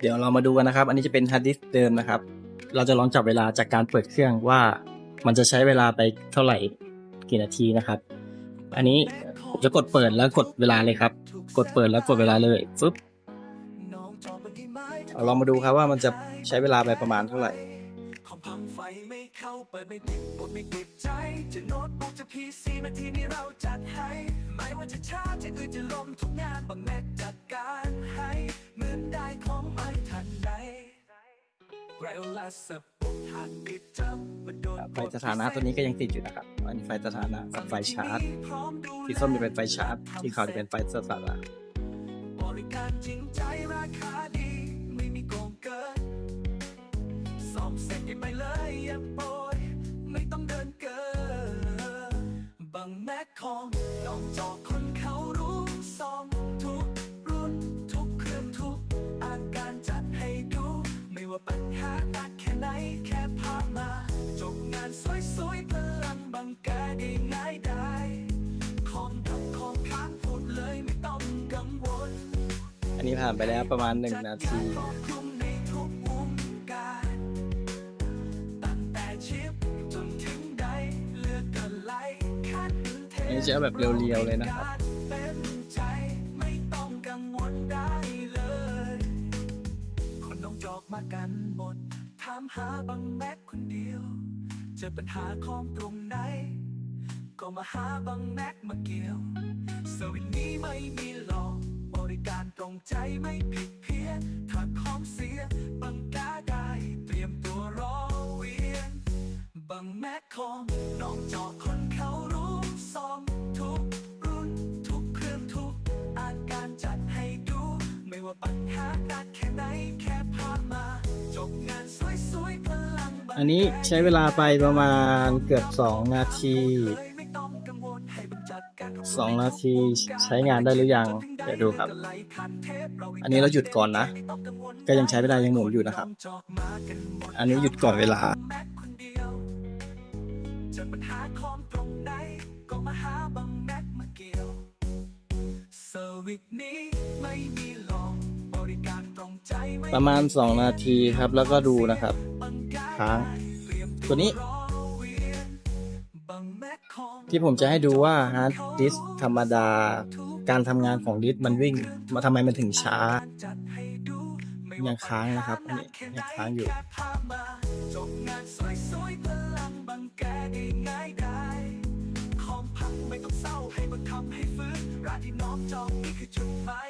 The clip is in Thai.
เดี๋ยวเรามาดูกันนะครับ อันนี้จะเป็นฮาร์ดดิสก์เดิมนะครับ เราจะลองจับเวลาจากการเปิดเครื่องว่ามันจะใช้เวลาไปเท่าไหร่กี่นาทีนะครับ อันนี้ผมจะกดเปิดแล้วกดเวลาเลยครับ กดเปิดแล้วกดเวลาเลยฟึบเอาลองมาดูครับว่ามันจะใช้เวลาไปประมาณเท่าไหร่พังไฟไม่เข้าเปิดไม่ติดบดไม่ติดใจ จะโน้ตบุ๊กจะพีซีนาทีนี้เราจัดให้ ไม่ว่าจะช้าจะอืดจะลมทุกงานบางแม็ก ไฟสถานะตัวนี้ก็ยังติดอยู่นะครับ อันนี้ไฟสถานะกับไฟชาร์จ ที่ส้มจะเป็นไฟชาร์จ ที่ขาวจะเป็นไฟสถานะบริการจริงใจราคาดี ไม่มีโกงเกินซ่อมเสร็จยังไม่เลยยังโป ว่าปัญหาหนักแค่ไหนแค่พามา จบงานสวยๆพลังบังแกได้ง่ายได้ของดับของค้างพูดเลยไม่ต้องกังวลอันนี้ผ่านไปแล้วประมาณหนึ่งนาทีครอบคลุมในทุกวงการตั้งแต่ชิปจนถึงใดเลือกกันไล่คัดเทอันนี้จะเอาแบบเรียวๆเลยนะครับ มากันหมด ถามหาบังแม็กคนเดียว เจอปัญหาของตรงไหน ก็มาหาบังแม็กมาเกี่ยว สวิตนี้ไม่มีหลอก บริการตรงใจไม่ผิดเพี้ยนถ้าของเสีย บังกาได้เตรียมตัวรอเวียน บังแม็กของน้องจอกคนเขารู้ซอมทุกรุ่นทุกเครื่องทุกอาการจัดให้ดู ไม่ว่าปัญหากแค่ อันนี้ใช้เวลาไปประมาณเกือบสองนาทีไม่ต้องกังวลให้บรรจัดการสองนาทีใช้งานได้หรือยังเดี๋ยวดูครับ อันนี้เราหยุดก่อนนะ ก็ยังใช้เวลายังหมุนอยู่นะครับ อันนี้หยุดก่อนเวลาปรงไหนก็มาหาบังแม็กมาเกี่ยวเซอร์วิสองใจไม่ประมาณ 2 นาทีครับแล้วก็ดูนะครับ ค้าง ตัวนี้ ที่ผมจะให้ดูว่าฮาร์ดดิสธรรมดา การทำงานของดิสมันวิ่ง มาทำไมมันถึงช้า ยังค้างนะครับอันนี้ยังค้างอยู่ไม่ต้องเศร้าให้บังคับให้ฟื้นราที่น้องจองนี่คือจุดหมาย